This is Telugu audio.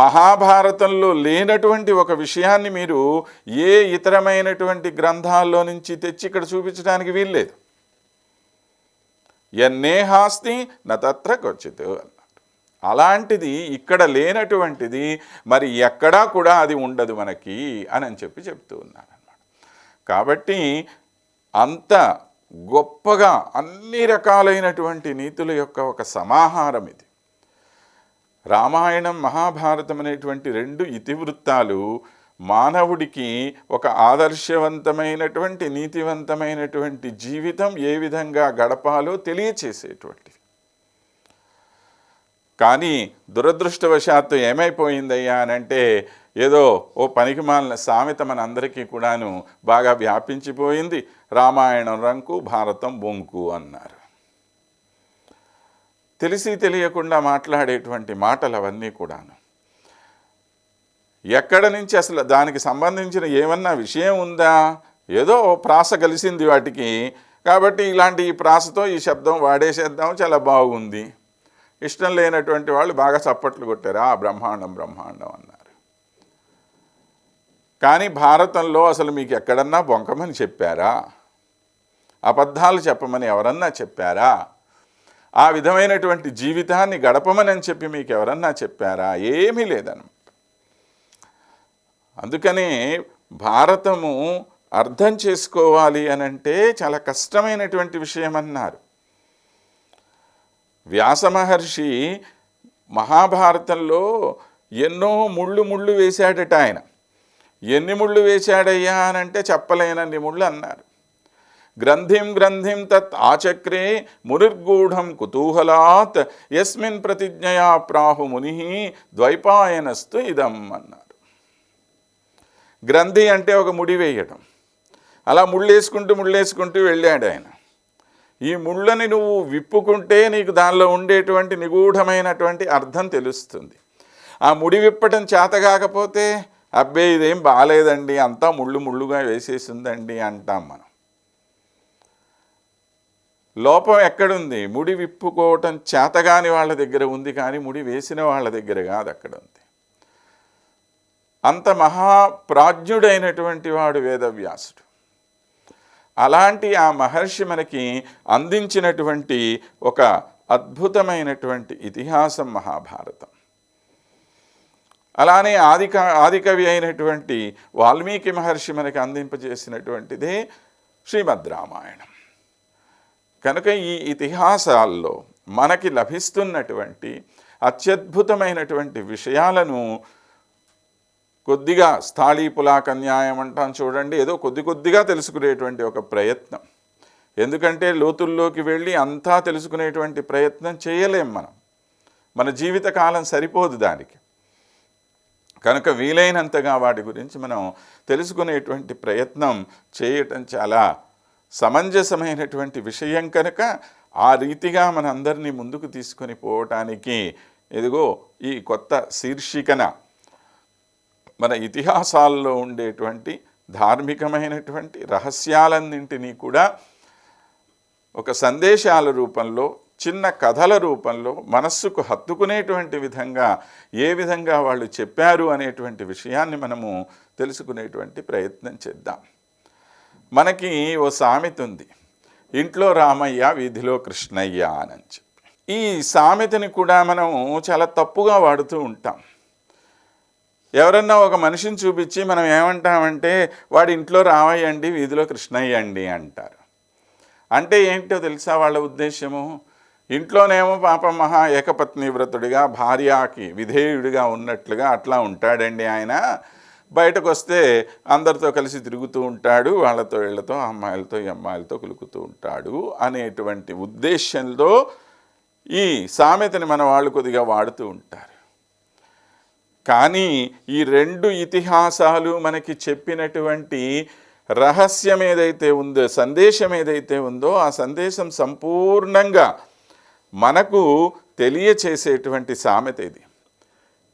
మహాభారతంలో లేనటువంటి ఒక విషయాన్ని మీరు ఏ ఇతరమైనటువంటి గ్రంథాల్లో నుంచి తెచ్చి ఇక్కడ చూపించడానికి వీల్లేదు. ఎన్నేహాస్తి నతత్ర క్వచిత్ అన్నారు అలాంటిది ఇక్కడ లేనటువంటిది మరి ఎక్కడా కూడా అది ఉండదు మనకి అని అని చెప్పి చెప్తూ ఉన్నారు అన్నమాట. కాబట్టి అంత గొప్పగా అన్ని రకాలైనటువంటి నీతుల యొక్క ఒక సమాహారం ఇది. రామాయణం మహాభారతం అనేటువంటి రెండు ఇతివృత్తాలు మానవుడికి ఒక ఆదర్శవంతమైనటువంటి నీతివంతమైనటువంటి జీవితం ఏ విధంగా గడపాలో తెలియచేసేటువంటివి. కానీ దురదృష్టవశాత్తు ఏమైపోయిందయ్యా అని అంటే ఏదో ఓ పనికి మాలిన సామెత మన అందరికీ కూడాను బాగా వ్యాపించిపోయింది. రామాయణం రంకు భారతం బొంకు అన్నారు. తెలిసి తెలియకుండా మాట్లాడేటువంటి మాటలు అవన్నీ కూడాను. ఎక్కడ నుంచి అసలు దానికి సంబంధించిన ఏమన్నా విషయం ఉందా? ఏదో ప్రాస కలిసింది వాటికి. కాబట్టి ఇలాంటి ఈ ప్రాసతో ఈ శబ్దం వాడేసేద్దాం చాలా బాగుంది. ఇష్టం లేనటువంటి వాళ్ళు బాగా చప్పట్లు కొట్టారు. ఆ బ్రహ్మాండం బ్రహ్మాండం అన్నారు. కానీ భారతంలో అసలు మీకు ఎక్కడన్నా బొంకమని చెప్పారా? అబద్ధాలు చెప్పమని ఎవరన్నా చెప్పారా? ఆ విధమైనటువంటి జీవితాన్ని గడపమని అని చెప్పి మీకు ఎవరన్నా చెప్పారా? ఏమీ లేదని. అందుకనే భారతము అర్థం చేసుకోవాలి అని అంటే చాలా కష్టమైనటువంటి విషయం అన్నారు వ్యాస మహర్షి మహాభారతంలో ఎన్నో ముళ్ళు ముళ్ళు వేశాడట ఆయన. ఎన్ని ముళ్ళు వేశాడయ్యా అని అంటే చెప్పలేనన్ని ముళ్ళు అన్నారు. గ్రంథిం గ్రంథిం తత్ ఆచక్రే మునిర్గూఢం కుతూహలాత్ యస్మిన్ ప్రతిజ్ఞయా ప్రాహు ముని ద్వైపాయనస్తు ఇదం అన్నారు. గ్రంథి అంటే ఒక ముడి వేయటం. అలా ముళ్ళేసుకుంటూ ముళ్ళేసుకుంటూ వెళ్ళాడు ఆయన. ఈ ముళ్ళని నువ్వు విప్పుకుంటే నీకు దానిలో ఉండేటువంటి నిగూఢమైనటువంటి అర్థం తెలుస్తుంది. ఆ ముడి విప్పటం చేతగాకపోతే అబ్బే ఇదేం బాగాలేదండి అంతా ముళ్ళు ముళ్ళుగా వేసేసిందండి అంటాం మనం. లోపం ఎక్కడుంది? ముడి విప్పుకోవటం చేతగాని వాళ్ళ దగ్గర ఉంది కానీ ముడి వేసిన వాళ్ళ దగ్గర కాదు అక్కడ ఉంది. అంత మహాప్రాజ్ఞుడైనటువంటి వాడు వేదవ్యాసుడు. అలాంటి ఆ మహర్షి మనకి అందించినటువంటి ఒక అద్భుతమైనటువంటి ఇతిహాసం మహాభారతం. అలానే ఆదిక ఆదికవి అయినటువంటి వాల్మీకి మహర్షి మనకి అందింపజేసినటువంటిదే శ్రీమద్ రామాయణం. కనుక ఈ ఇతిహాసాల్లో మనకి లభిస్తున్నటువంటి అత్యద్భుతమైనటువంటి విషయాలను కొద్దిగా స్థాళీ పులాక న్యాయం అంటాం చూడండి ఏదో కొద్ది కొద్దిగా తెలుసుకునేటువంటి ఒక ప్రయత్నం. ఎందుకంటే లోతుల్లోకి వెళ్ళి అంతా తెలుసుకునేటువంటి ప్రయత్నం చేయలేం మనం. మన జీవితకాలం సరిపోదు దానికి. కనుక వీలైనంతగా వాటి గురించి మనం తెలుసుకునేటువంటి ప్రయత్నం చేయటం చాలా సమంజసమైనటువంటి విషయం కనుక ఆ రీతిగా మనందరినీ ముందుకు తీసుకొని పోవటానికి ఎదుగో ఈ కొత్త శీర్షికన మన ఇతిహాసాల్లో ఉండేటువంటి ధార్మికమైనటువంటి రహస్యాలన్నింటినీ కూడా ఒక సందేశాల రూపంలో చిన్న కథల రూపంలో మనస్సుకు హత్తుకునేటువంటి విధంగా ఏ విధంగా వాళ్ళు చెప్పారు అనేటువంటి విషయాన్ని మనము తెలుసుకునేటువంటి ప్రయత్నం చేద్దాం. మనకి ఓ సామెత ఉంది. ఇంట్లో రామయ్య వీధిలో కృష్ణయ్య అని చెప్పి. ఈ సామెతని కూడా మనం చాలా తప్పుగా వాడుతూ ఉంటాం. ఎవరన్నా ఒక మనిషిని చూపించి మనం ఏమంటామంటే వాడి ఇంట్లో రామయ్య అండి వీధిలో కృష్ణయ్య అండి అంటారు. అంటే ఏంటో తెలుసా వాళ్ళ ఉద్దేశము ఇంట్లోనేమో పాపం మహా ఏకపత్ని వ్రతుడిగా భార్యకి విధేయుడిగా ఉన్నట్లుగా అట్లా ఉంటాడండి ఆయన. బయటకు వస్తే అందరితో కలిసి తిరుగుతూ ఉంటాడు వాళ్ళతో వీళ్ళతో అమ్మాయిలతో ఈ అమ్మాయిలతో కులుకుతూ ఉంటాడు అనేటువంటి ఉద్దేశంలో ఈ సామెతని మన వాళ్ళు కొద్దిగా వాడుతూ ఉంటారు. కానీ ఈ రెండు ఇతిహాసాలు మనకి చెప్పినటువంటి రహస్యం ఏదైతే ఉందో సందేశం ఏదైతే ఉందో ఆ సందేశం సంపూర్ణంగా మనకు తెలియచేసేటువంటి సామెత ఇది.